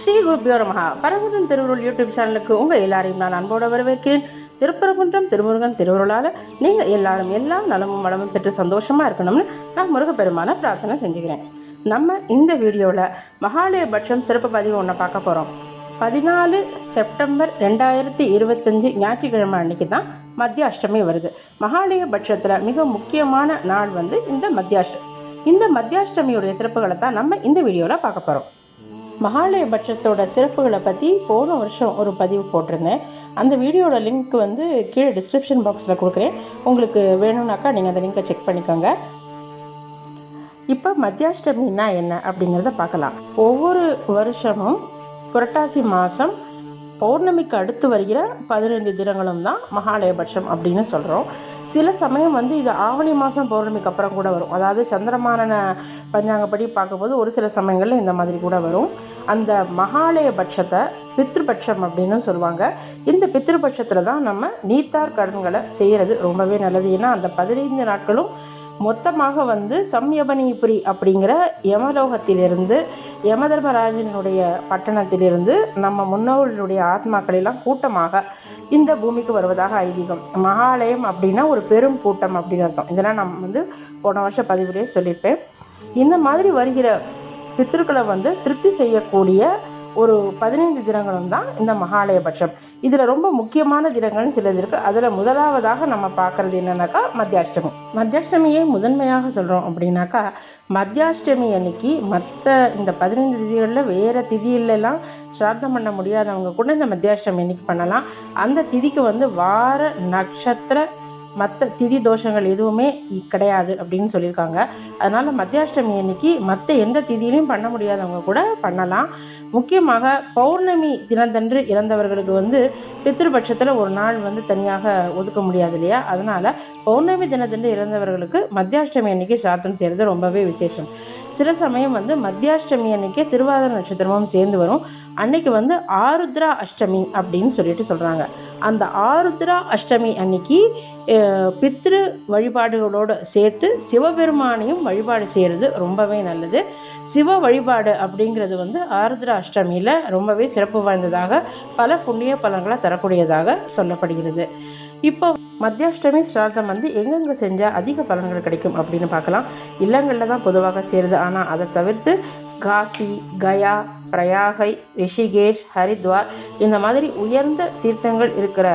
ஸ்ரீ குருபியோ மகா பரமதன் திருவுருள் யூடியூப் சேனலுக்கு உங்கள் எல்லாரையும் நான் அன்போடு வரவேற்கிறேன். திருப்பரங்குன்றம் திருமுருகன் திருவுருளால் நீங்கள் எல்லாரும் எல்லாம் நலமும் வளமும் பெற்று சந்தோஷமாக இருக்கணும்னு நான் முருகப்பெருமான பிரார்த்தனை செஞ்சுக்கிறேன். நம்ம இந்த வீடியோவில் மகாலயபட்சம் சிறப்பு பதிவு ஒன்றை பார்க்க போகிறோம் பதினாலு செப்டம்பர் ரெண்டாயிரத்தி இருபத்தஞ்சி ஞாயிற்றுக்கிழமை அன்னைக்கு தான் மத்திய அஷ்டமி வருது. மகாலயபட்சத்தில் மிக முக்கியமான நாள் வந்து இந்த மத்தியாஷ்டமி இந்த மத்தியாஷ்டமியுடைய சிறப்புகளை தான் நம்ம இந்த வீடியோவில் பார்க்க போகிறோம் மகாலயபட்சத்தோட சிறப்புகளை பற்றி போன வருஷம் ஒரு பதிவு போட்டிருந்தேன். அந்த வீடியோட லிங்க் வந்து கீழே டிஸ்கிரிப்ஷன் பாக்ஸில் கொடுக்குறேன். உங்களுக்கு வேணும்னாக்கா நீங்கள் அந்த லிங்கை செக் பண்ணிக்கோங்க. இப்போ மத்தியாஷ்டமின்னா என்ன அப்படிங்கிறத பார்க்கலாம். ஒவ்வொரு வருஷமும் புரட்டாசி மாதம் பௌர்ணமிக்கு அடுத்து வருகிற பதினைந்து தினங்களும் தான் மகாலயபட்சம் அப்படின்னு சொல்கிறோம் சில சமயம் வந்து இது ஆவணி மாதம் பௌர்ணமிக்கு அப்புறம் கூட வரும். அதாவது சந்திரமானனை பஞ்சாங்கப்படி பார்க்கும்போது ஒரு சில சமயங்களில் இந்த மாதிரி கூட வரும். அந்த மகாலயபட்சத்தை பித்ருபட்சம் அப்படின்னு சொல்லுவாங்க. இந்த பித்ருபட்சத்தில் தான் நம்ம நீத்தார் கடன்களை செய்கிறது ரொம்பவே நல்லது. ஏன்னா அந்த பதினைந்து நாட்களும் மொத்தமாக வந்து சம்யபனிபுரி அப்படிங்கிற யமலோகத்திலிருந்து யமதர்மராஜனுடைய பட்டணத்திலிருந்து நம்ம முன்னோர்களுடைய ஆத்மாக்கள் எல்லாம் கூட்டமாக இந்த பூமிக்கு வருவதாக ஐதீகம். மகாலயம் அப்படின்னா ஒரு பெரும் கூட்டம் அப்படின்னு அர்த்தம். இதெல்லாம் நம்ம வந்து போன வருஷம் பதிவுலேயே சொல்லியிருப்பேன். இந்த மாதிரி வருகிற பித்திருக்களை வந்து திருப்தி செய்யக்கூடிய ஒரு பதினைந்து தினங்களும் தான் இந்த மகாலயபட்சம். இதில் ரொம்ப முக்கியமான தினங்கள்னு சிலது இருக்குது அதில் முதலாவதாக நம்ம பார்க்குறது என்னன்னாக்கா மத்தியாஷ்டமி. மத்தியாஷ்டமியே முதன்மையாக சொல்கிறோம் அப்படின்னாக்கா மத்தியாஷ்டமி அன்னைக்கு மற்ற இந்த பதினைந்து திதிகளில் வேறு திதியிலலாம் சிராத்தம் பண்ண முடியாதவங்க கூட இந்த மத்தியாஷ்டமி அன்னைக்கு பண்ணலாம். அந்த திதிக்கு வந்து வார நட்சத்திர மற்ற திதி தோஷங்கள் எதுவுமே கிடையாது அப்படின்னு சொல்லியிருக்காங்க. அதனால் மத்தியாஷ்டமி அன்னைக்கு மற்ற எந்த திதியிலையும் பண்ண முடியாதவங்க கூட பண்ணலாம். முக்கியமாக பௌர்ணமி தினத்தன்று இறந்தவர்களுக்கு வந்து பித்ருபட்சத்தில் ஒரு நாள் வந்து தனியாக ஒதுக்க முடியாது இல்லையா? அதனால் பௌர்ணமி தினத்தன்று இறந்தவர்களுக்கு மத்தியாஷ்டமி அன்னைக்கு சாத்தம் செய்கிறது ரொம்பவே விசேஷம். சில சமயம் வந்து மத்தியாஷ்டமி அன்னைக்கே திருவாதிர நட்சத்திரமும் சேர்ந்து வரும். அன்னைக்கு வந்து ஆருத்ரா அஷ்டமி அப்படின்னு சொல்லிட்டு சொல்கிறாங்க அந்த ஆருத்ரா அஷ்டமி அன்னைக்கு பித்ரு வழிபாடுகளோடு சேர்த்து சிவபெருமானையும் வழிபாடு செய்கிறது ரொம்பவே நல்லது. சிவ வழிபாடு அப்படிங்கிறது வந்து ஆருத்ரா அஷ்டமியில் ரொம்பவே சிறப்பு வாய்ந்ததாக பல புண்ணிய பலன்களை தரக்கூடியதாக சொல்லப்படுகிறது. இப்போ மத்தியாஷ்டமி ஸ்ரார்த்தம் வந்து எங்கெங்கே செஞ்சால் அதிக பலன்கள் கிடைக்கும் அப்படின்னு பார்க்கலாம். இல்லங்களில் தான் பொதுவாக சேருது. ஆனால் அதை தவிர்த்து காசி கயா பிரயாகை ரிஷிகேஷ் ஹரித்வார் இந்த மாதிரி உயர்ந்த தீர்த்தங்கள் இருக்கிற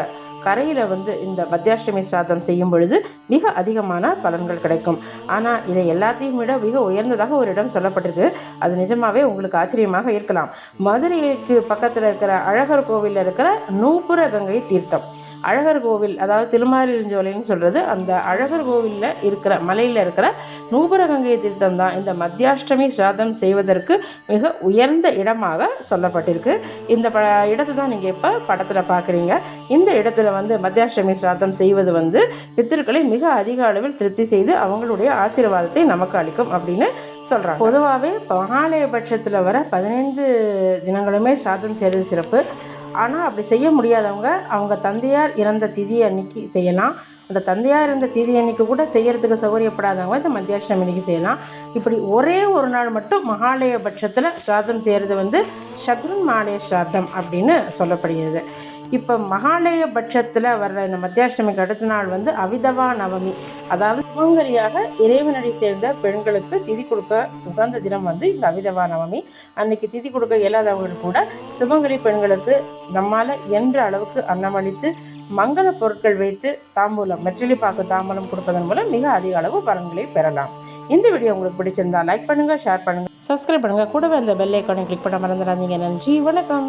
கரையில் வந்து இந்த மத்தியாஷ்டமி சிராதம் செய்யும் பொழுது மிக அதிகமான பலன்கள் கிடைக்கும். ஆனால் இதை எல்லாத்தையும் விட மிக உயர்ந்ததாக ஒரு இடம் சொல்லப்பட்டிருக்கு. அது நிஜமாவே உங்களுக்கு ஆச்சரியமாக இருக்கலாம். மதுரைக்கு பக்கத்தில் இருக்கிற அழகர் கோவிலில் இருக்கிற நூபுர கங்கை தீர்த்தம். அழகர் கோவில் அதாவது திருமாலிருஞ்சோலைன்னு சொல்கிறது அந்த அழகர் கோவிலில் இருக்கிற மலையில் இருக்கிற நூபரகங்கை தீர்த்தம் தான் இந்த மத்தியாஷ்டமி சிராதம் செய்வதற்கு மிக உயர்ந்த இடமாக சொல்லப்பட்டிருக்கு. இந்த ப இடத்தை தான் நீங்கள் இப்போ படத்தில் பார்க்குறீங்க இந்த இடத்துல வந்து மத்தியாஷ்டமி சிராதம் செய்வது வந்து பித்திருக்களை மிக அதிக அளவில் திருப்தி செய்து அவங்களுடைய ஆசீர்வாதத்தை நமக்கு அளிக்கும் அப்படின்னு சொல்கிறாங்க பொதுவாகவே மகாலயபட்சத்தில் வர பதினைந்து தினங்களுமே சாதம் செய்கிறது சிறப்பு. ஆனால் அப்படி செய்ய முடியாதவங்க அவங்க தந்தையார் இறந்த திதி அன்னைக்கு செய்யலாம். அந்த தந்தையார் இருந்த திதி அன்னைக்கு கூட செய்யறதுக்கு சௌகரியப்படாதவங்க இந்த மத்தியாஷ்டம் அன்னைக்கு செய்யலாம். இப்படி ஒரே ஒரு நாள் மட்டும் மகாலய பட்சத்தில் சிராதம் செய்கிறது வந்து சத்ருன் மாலய சிராதம் அப்படின்னு சொல்லப்படுகிறது. இப்போ மகாலய பட்சத்தில் வர்ற இந்த மத்தியாஷ்டமிக்கு அடுத்த நாள் வந்து அவிதவா நவமி. அதாவது சுமங்கலியாக இறைவனடி சேர்ந்த பெண்களுக்கு திதி கொடுக்க உகந்த தினம் வந்து இந்த அவிதவா நவமி. அன்னைக்கு திதி கொடுக்க இயலாதவர்கள் கூட சிவங்கரி பெண்களுக்கு நம்மால் என்ற அளவுக்கு அன்னமளித்து மங்கள பொருட்கள் வைத்து தாம்பூலம் வெற்றிலை பாக்கு தாம்பூலம் கொடுப்பதன் மூலம் மிக அதிக அளவு பலன்களை பெறலாம். இந்த வீடியோ உங்களுக்கு பிடிச்சிருந்தா லைக் பண்ணுங்கள் ஷேர் பண்ணுங்கள் சப்ஸ்கிரைப் பண்ணுங்கள் கூடவே அந்த பெல் ஐக்கானை கிளிக் பண்ண மறந்துடாதீங்க. நன்றி வணக்கம்.